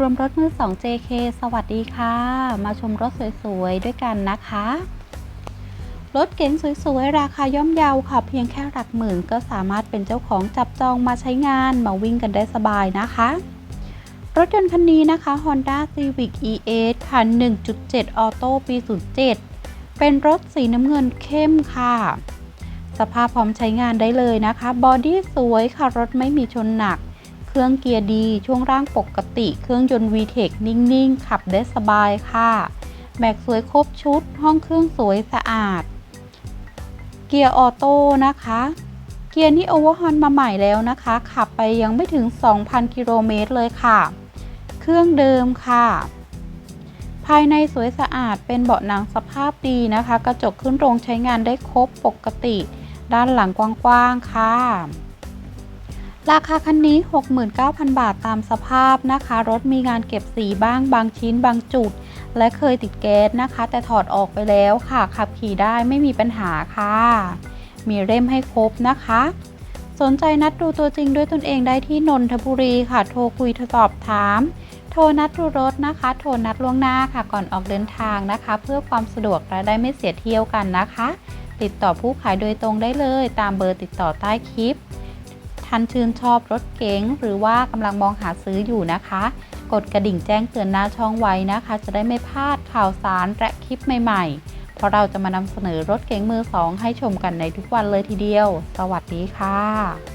รวมรถมือ 2 JK สวัสดีค่ะ มาชมรถสวย ๆ ด้วยกันนะคะ รถเก๋งสวย ๆ ราคาย่อมเยาค่ะ เพียงแค่หลักหมื่นก็สามารถเป็นเจ้าของจับจองมาใช้งาน มาวิ่งกันได้สบายนะคะ รถยนต์คันนี้นะคะ Honda Civic ES ค่ะ 1.7 ออโต้ปี 07 เป็นรถสีน้ำเงินเข้มค่ะ สภาพพร้อมใช้งานได้เลยนะคะ บอดี้สวยค่ะ รถไม่มีชนหนัก เครื่องเกียร์ดี ช่วงร่างปกติ เครื่องยนต์ VTEC นิ่งๆ ขับได้สบายค่ะ แม็กสวยครบชุด ห้องเครื่องสวยสะอาด เกียร์ออโต้นะคะ เกียร์นี่โอเวอร์ฮอนมาใหม่แล้วนะคะ ขับไปยังไม่ถึง 2,000 กิโลเมตรเลยค่ะ เครื่องเดิมค่ะ ภายในสวยสะอาดเป็นเบาะหนังสภาพดีนะคะ กระจกขึ้นโรงใช้งานได้ครบปกติ ด้านหลังกว้างๆค่ะ ราคาคันนี้ 69,000 บาทตามสภาพนะคะ รถมีงานเก็บสีบ้างบางชิ้นบางจุด และเคยติดแก๊สนะคะ แต่ถอดออกไปแล้วค่ะ ขับขี่ได้ไม่มีปัญหาค่ะ มีเล่มให้ครบนะคะ สนใจนัดดูตัวจริงด้วยตนเองได้ที่นนทบุรีค่ะ โทรคุยสอบถาม โทรนัดดูรถนะคะ โทรนัดล่วงหน้าค่ะ ก่อนออกเดินทางนะคะ เพื่อความสะดวกและได้ไม่เสียเที่ยวกันนะคะ ติดต่อผู้ขายโดยตรงได้เลย ตามเบอร์ติดต่อใต้คลิปานชื่นชอบรถเก๋งหรือว่ากำลังมองหาซื้ออยู่นะคะ กดกระดิ่งแจ้งเตือนหน้าช่องไว้นะคะ จะได้ไม่พลาดข่าวสารและคลิปใหม่ ๆ เพราะเราจะมานำเสนอรถเก๋งมือสองให้ชมกันในทุกวันเลยทีเดียว สวัสดีค่ะ